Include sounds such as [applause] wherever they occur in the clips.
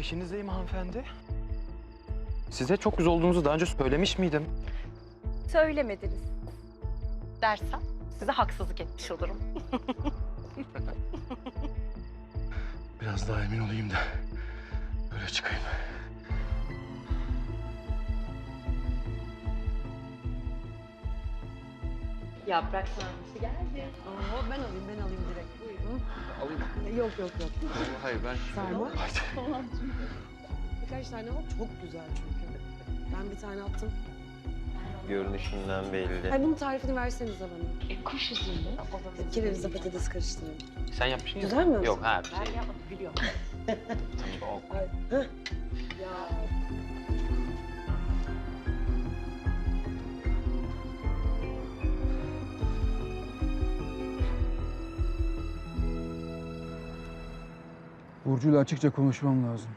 Peşinizdeyim hanımefendi. Size çok güzel olduğunuzu daha önce söylemiş miydim? Söylemediniz. Dersem size haksızlık etmiş olurum. [laughs] Biraz daha emin olayım da böyle çıkayım. Yaprak sarması geldi. Oo, ben alayım, ben alayım direkt. Yok yok yok. Hayır ben... Sarma. Birkaç tane al. Çok güzel çünkü. Ben bir tane attım. Görünüşünden belli. Ay bunun tarifini versenize bana. E, kuş üzümü. Kerevizle patates karıştırın. Sen yapmışsın Güzel mi? Yok ha bir Ben şey. yapmadım biliyorum. [laughs] Çok. Ay, Burcu'yla açıkça konuşmam lazım.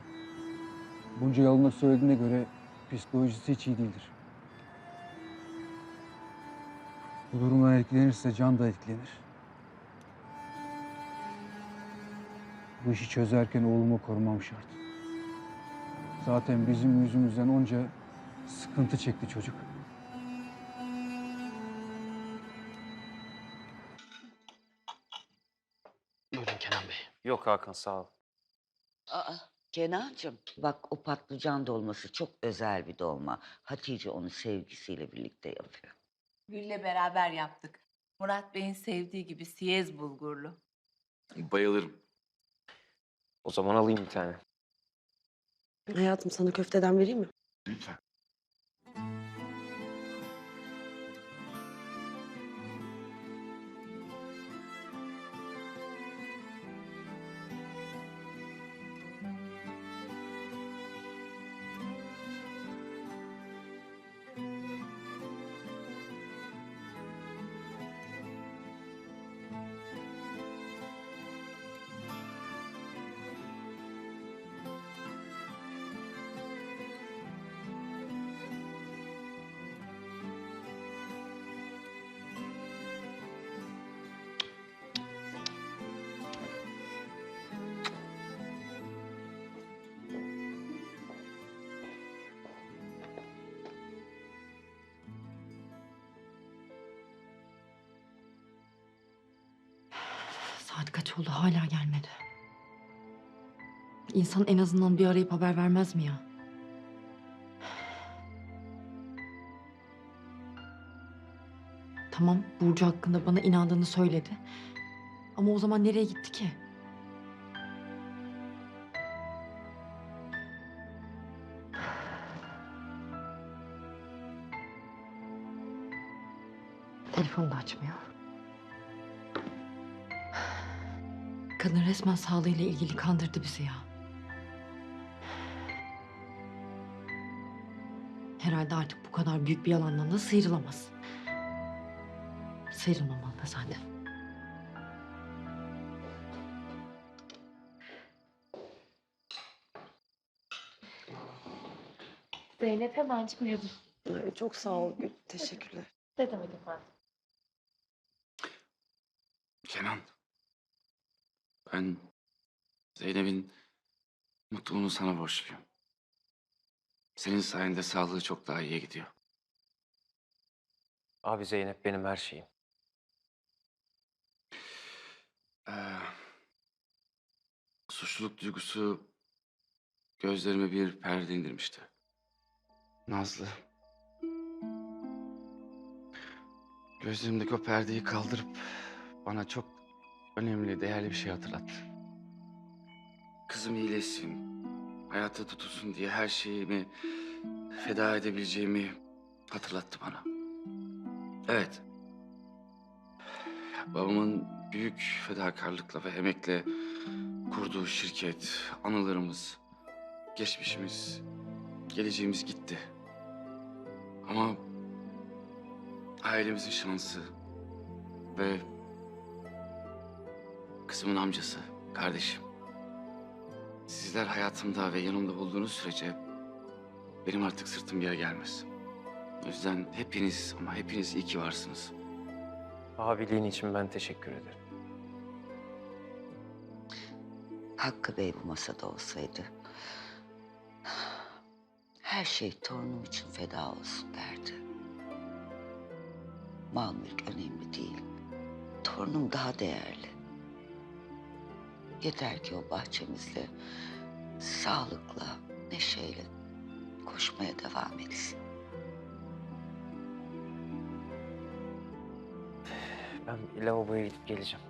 Bunca yalına söylediğine göre psikolojisi hiç iyi değildir. Bu durumdan etkilenirse Can da etkilenir. Bu işi çözerken oğlumu korumam şart. Zaten bizim yüzümüzden onca sıkıntı çekti çocuk. Buyurun Kenan Bey. Yok Hakan sağ ol. Aa, Kenancığım bak o patlıcan dolması çok özel bir dolma. Hatice onu sevgisiyle birlikte yapıyor. Gül'le beraber yaptık. Murat Bey'in sevdiği gibi siyez bulgurlu. Bayılırım. O zaman alayım bir tane. Hayatım sana köfteden vereyim mi? Lütfen. Kaç oldu hala gelmedi. İnsan en azından bir arayıp haber vermez mi ya? Tamam Burcu hakkında bana inandığını söyledi. Ama o zaman nereye gitti ki? Telefonu da açmıyor. Kadın resmen sağlığıyla ilgili kandırdı bizi ya. Herhalde artık bu kadar büyük bir yalandan da sıyrılamaz. Sıyrılmamalı da zaten. Zeynep hemen çıkmıyordu. Ay, çok sağ ol Gül. Teşekkürler. Ne demek efendim? Kenan. Ben Zeynep'in mutluluğunu sana borçluyum. Senin sayende sağlığı çok daha iyiye gidiyor. Abi Zeynep benim her şeyim. Ee, suçluluk duygusu gözlerime bir perde indirmişti. Nazlı. Gözlerimdeki o perdeyi kaldırıp bana çok önemli, değerli bir şey hatırlattı. Kızım iyileşsin, hayatta tutulsun diye her şeyimi feda edebileceğimi hatırlattı bana. Evet. Babamın büyük fedakarlıkla ve emekle kurduğu şirket, anılarımız, geçmişimiz, geleceğimiz gitti. Ama ailemizin şansı ve kızımın amcası, kardeşim. Sizler hayatımda ve yanımda olduğunuz sürece benim artık sırtım yere gelmez. O yüzden hepiniz ama hepiniz iyi ki varsınız. Abiliğin için ben teşekkür ederim. Hakkı Bey bu masada olsaydı her şey torunum için feda olsun derdi. Mal mülk önemli değil. Torunum daha değerli. Yeter ki o bahçemizde sağlıkla, neşeyle koşmaya devam etsin. Ben lavaboya gidip geleceğim.